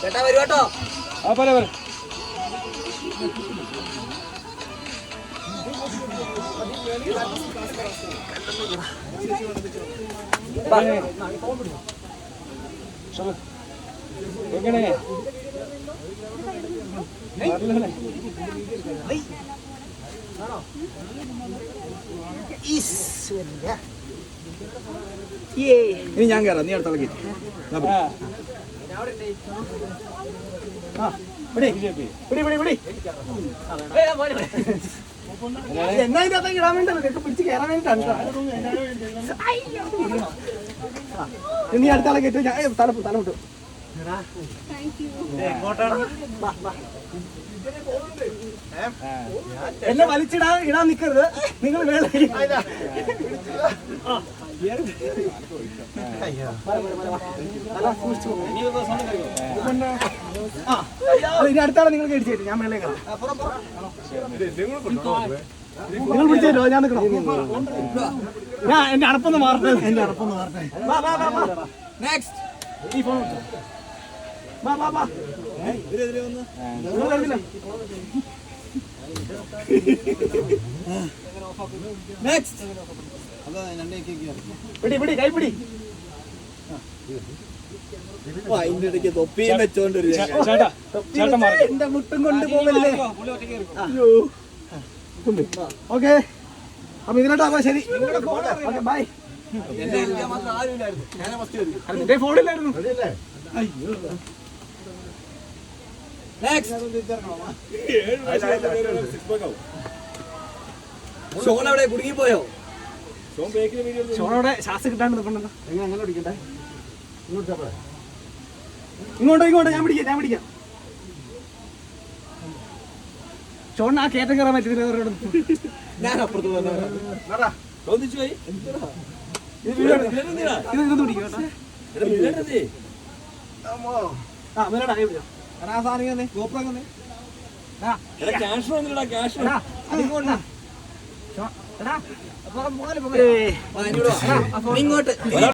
ചേട്ടാ വരൂ കേട്ടോ. ആ പോലെ പോലെ. എങ്ങനെ? ഇനി ഞാൻ കയറാം നീ അടുത്ത കയറ്റി ബിജെപി പിടി പിടി പിടി എന്നാ ഇതിന്റെ അകത്തേക്ക് ഇടാൻ വേണ്ടി നിനക്ക് പിടിച്ച് കയറാൻ വേണ്ടിട്ടാണ് കേട്ടോ. ആ, ഇനി അടുത്ത ആളെ എന്നെ വലിച്ചിടാ ഇടാൻ നിക്കരുത്. നിങ്ങൾ വേള ഇനി അടുത്താണ് നിങ്ങൾ കയറ്റിച്ചു ഞാൻ മേളേ നിങ്ങൾ പിടിച്ചോ ഞാൻ നിൽക്കണം? ഞാൻ എന്റെ അടപ്പൊന്ന് മാറട്ടെ. എന്റെ അടപ്പൊന്ന് മാറട്ടെ. നെക്സ്റ്റ് ഈ ഫോൺ അതിന്റെ ഇടയ്ക്ക് തൊപ്പിയും മാറി എന്റെ മുട്ടും കൊണ്ട് പോകല്ലേ അയ്യോ. ഓക്കെ. അപ്പൊ ഇതിലോട്ടാ അപ്പൊ ശരി. Okay bye. ഫോണില്ലായിരുന്നു ഫോണിലായിരുന്നു ഷോൺ അവിടെ കുടുങ്ങിപ്പോയോ? അവിടെ ശ്വാസം കിട്ടാണ്ട് നിൽക്കണ്ടല്ലോ എങ്ങനെ അങ്ങനെ പിടിക്കട്ടെ? ഇങ്ങോട്ടോ ഇങ്ങോട്ടോ ഞാൻ പിടിക്കാം ഞാൻ പിടിക്കാം. ഷോണിന് ആ കേറ്റം കയറാൻ പറ്റില്ല ഞാൻ അപ്പുറത്ത്. ചോദിച്ചു പോയി. ഇത് ഇതൊന്നും പിടിക്കും കേട്ടോ. ആ പിടിച്ചോ. എടാ, സാധനം ഇങ്ങനെ. ആ എടാ, cash വന്നില്ലടാ, cash. എടാ എടാ അപ്പൊ വാ. ഇങ്ങോട്ട്